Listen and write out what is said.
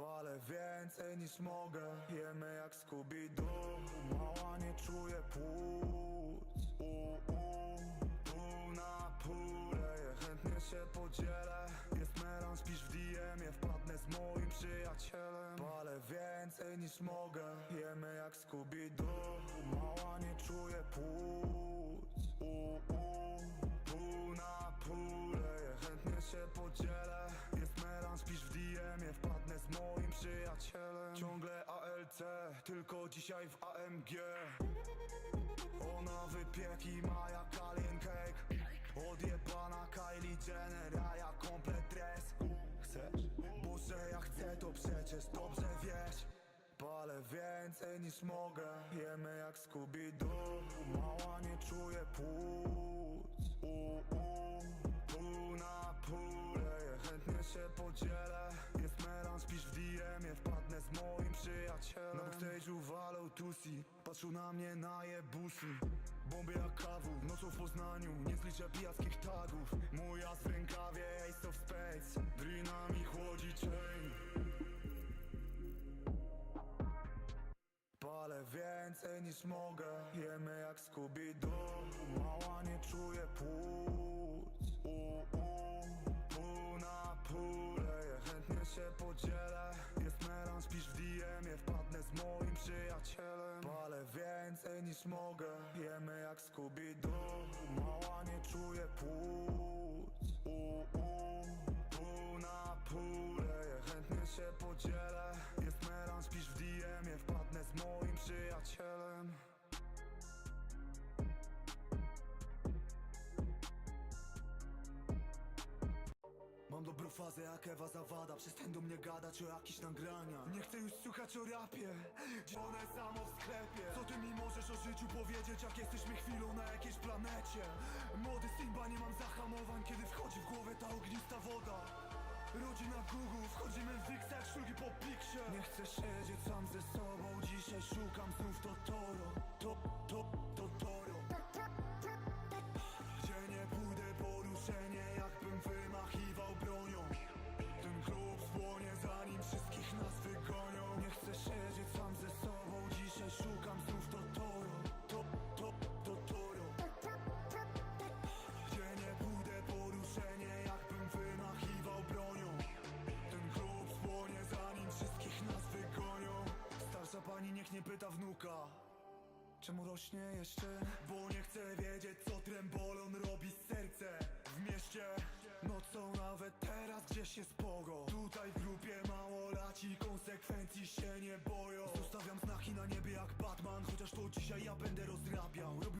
Palę więcej niż mogę. Jemy jak Scooby-Doo. Mała nie czuje płuc. U, u, Pół na chętnie się podzielę. Jest melanż, pisz w DM-ie Wpadnę z moim przyjacielem. Palę więcej niż mogę. Jemy jak Scooby-Doo. Mała nie czuje płuc. U, u, Pół na chętnie się podzielę Ciągle ALC, tylko dzisiaj w AMG ona wypieki ma jak alien cake. Odjebana Kylie Jenner, ja komplet dres Chcesz? Bo że ja chcę to przecież dobrze wiesz. Palę więcej niż mogę. Jemy jak Scooby-Doo. Mała nie czuje płuc. U, u, Pół na pół leję, chętnie się podzielę Jest melanż, pisz w DM-ie Wpadnę z moim przyjacielem. Na backstage'u walą tusi Patrzą na mnie na jebusy Bomby jak kawu, nocą w Poznaniu Nie zliczę pijackich tagów. Mój as w rękawie, ace of spades. Drinami chłodzi chain Palę więcej niż mogę Jemy jak Scooby-Doo się podzielę. Jest melanż, pisz w DM-ie Wpadnę z moim przyjacielem. Palę więcej niż mogę. Jemy jak Scooby-Doo. Mała nie czuje płuc fazę jak Ewa Zawada. Przestań do mnie gadać o jakichś nagraniach. Nie chcę już słuchać o rapie One samo w sklepie. Co ty mi możesz o życiu powiedzieć Jak jesteśmy chwilą na jakiejś planecie? Młody Simba nie mam zahamowań Kiedy wchodzi w głowę ta ognista woda. Rodzina Google, wchodzimy w jak szlugi po piksie Nie chcę siedzieć sam ze sobą pyta wnuka? Czemu rośnie jeszcze? Bo nie chcę wiedzieć co trembolon robi z sercem W mieście nocą nawet teraz gdzieś jest pogo. Tutaj w grupie mało laci konsekwencji się nie boją. Zostawiam znaki na niebie jak Batman Chociaż to dzisiaj ja będę rozrabiał